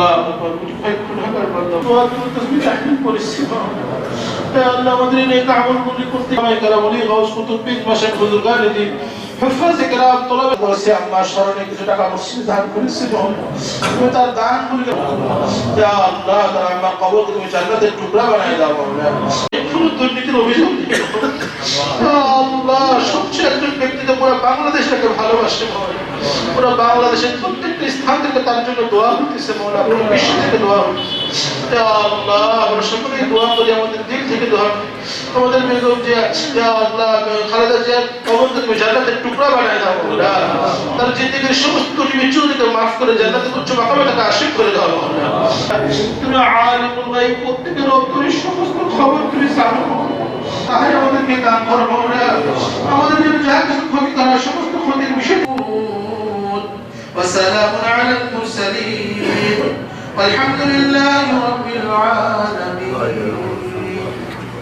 আল্লাহ দোয়া করে তসবিহ তাহমিদ করেছি يا الله مدري تعمل كل كنت ما يكرم لي غوث كتب بيت مشايخ بزرگان دي حفاظ کرام طلبه বলছে আমার স্মরণে কিছু টাকা মসজিদে দান করেছে তুমি তার দান করে ইয়া আল্লাহ তার আমার কবর তুমি জান্নাতের টুকরা বানাই দাও পুরো বাংলাদেশটাকে ভালোবাসে পুরো বাংলাদেশের প্রত্যেকটা স্থান থেকে তার জন্য দোয়া হইতেছে মাওলা পুরো বিশ্ব থেকে দোয়া আল্লাহ, আমরা সকলেই দোয়া করি আমাদের দিল থেকে দোয়া বেগম যে খালেদা জিয়ার তুমি জান্নাতের টুকরা বানায় দাও সমস্ত মাফ করে উচ্চ তাকে করে দাও তুমি আলিমুল প্রত্যেকের অন্তরের সমস্ত খবর তুমি। তাই আমাদেরকে দান وسلام على المرسلين والحمد لله رب العالمين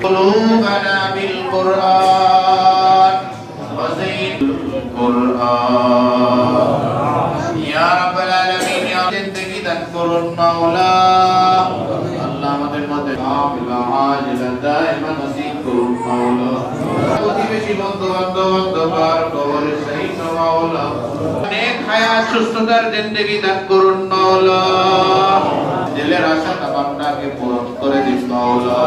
قلوبنا بالقرآن وزين القرآن يا رب العالمين يا زندگی تذكر المولى আল্লাহ আমাদের মধ্যে আমিলা আজিলা দাইমা নসিব করুন মাওলা প্রতিবেশী বন্ধু বান্ধব অন্ধকার কবরের সহিত মাওলা অনেক হায়াত সুস্থতার জিন্দগি দান করুন মাওলা। দিলের আশা তামান্নাকে পূরণ করে দিন মাওলা।